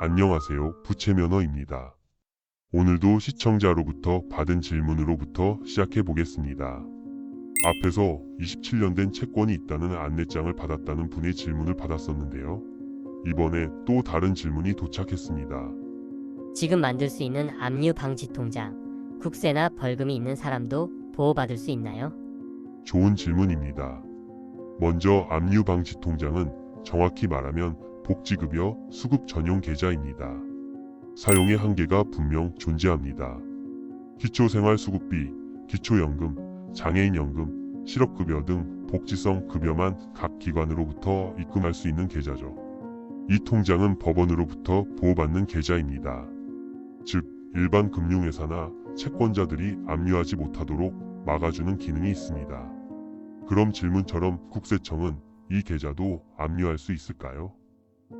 안녕하세요. 부채면허입니다. 오늘도 시청자로부터 받은 질문으로부터 시작해 보겠습니다. 앞에서 27년 된 채권이 있다는 안내장을 받았다는 분의 질문을 받았었는데요. 이번에 또 다른 질문이 도착했습니다. 지금 만들 수 있는 압류 방지 통장, 국세나 벌금이 있는 사람도 보호받을 수 있나요? 좋은 질문입니다. 먼저 압류 방지 통장은 정확히 말하면 복지급여 수급 전용 계좌입니다. 사용의 한계가 분명 존재합니다. 기초생활수급비, 기초연금, 장애인연금, 실업급여 등 복지성 급여만 각 기관으로부터 입금할 수 있는 계좌죠. 이 통장은 법원으로부터 보호받는 계좌입니다. 즉, 일반 금융회사나 채권자들이 압류하지 못하도록 막아주는 기능이 있습니다. 그럼 질문처럼 국세청은 이 계좌도 압류할 수 있을까요?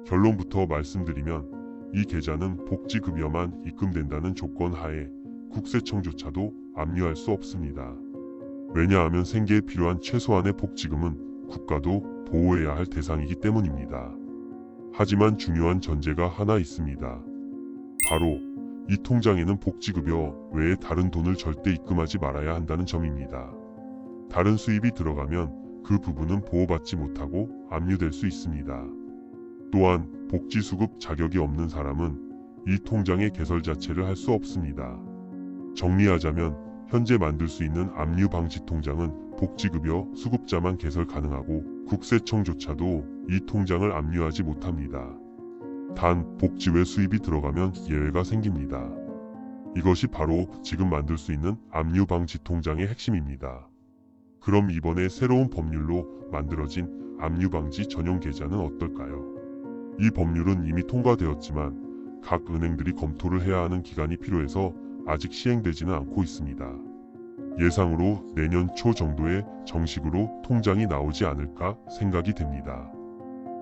결론부터 말씀드리면 이 계좌는 복지급여만 입금된다는 조건 하에 국세청조차도 압류할 수 없습니다. 왜냐하면 생계에 필요한 최소한의 복지금은 국가도 보호해야 할 대상이기 때문입니다. 하지만 중요한 전제가 하나 있습니다. 바로 이 통장에는 복지급여 외에 다른 돈을 절대 입금하지 말아야 한다는 점입니다. 다른 수입이 들어가면 그 부분은 보호받지 못하고 압류될 수 있습니다. 또한 복지수급 자격이 없는 사람은 이 통장의 개설 자체를 할 수 없습니다. 정리하자면 현재 만들 수 있는 압류 방지 통장은 복지급여 수급자만 개설 가능하고 국세청조차도 이 통장을 압류하지 못합니다. 단 복지 외 수입이 들어가면 예외가 생깁니다. 이것이 바로 지금 만들 수 있는 압류 방지 통장의 핵심입니다. 그럼 이번에 새로운 법률로 만들어진 압류 방지 전용 계좌는 어떨까요? 이 법률은 이미 통과되었지만 각 은행들이 검토를 해야 하는 기간이 필요해서 아직 시행되지는 않고 있습니다. 예상으로 내년 초 정도에 정식으로 통장이 나오지 않을까 생각이 됩니다.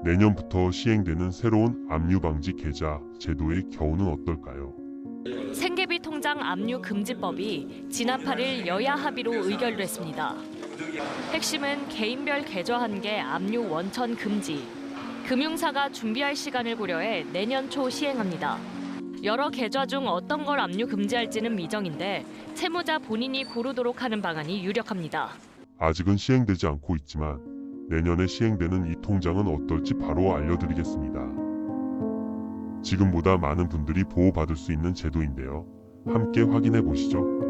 내년부터 시행되는 새로운 압류 방지 계좌 제도의 겨우는 어떨까요? 생계비 통장 압류 금지법이 지난 8일 여야 합의로 의결됐습니다. 핵심은 개인별 계좌 한계 압류 원천 금지. 금융사가 준비할 시간을 고려해 내년 초 시행합니다. 여러 계좌 중 어떤 걸 압류 금지할지는 미정인데 채무자 본인이 고르도록 하는 방안이 유력합니다. 아직은 시행되지 않고 있지만 내년에 시행되는 이 통장은 어떨지 바로 알려드리겠습니다. 지금보다 많은 분들이 보호받을 수 있는 제도인데요. 함께 확인해 보시죠.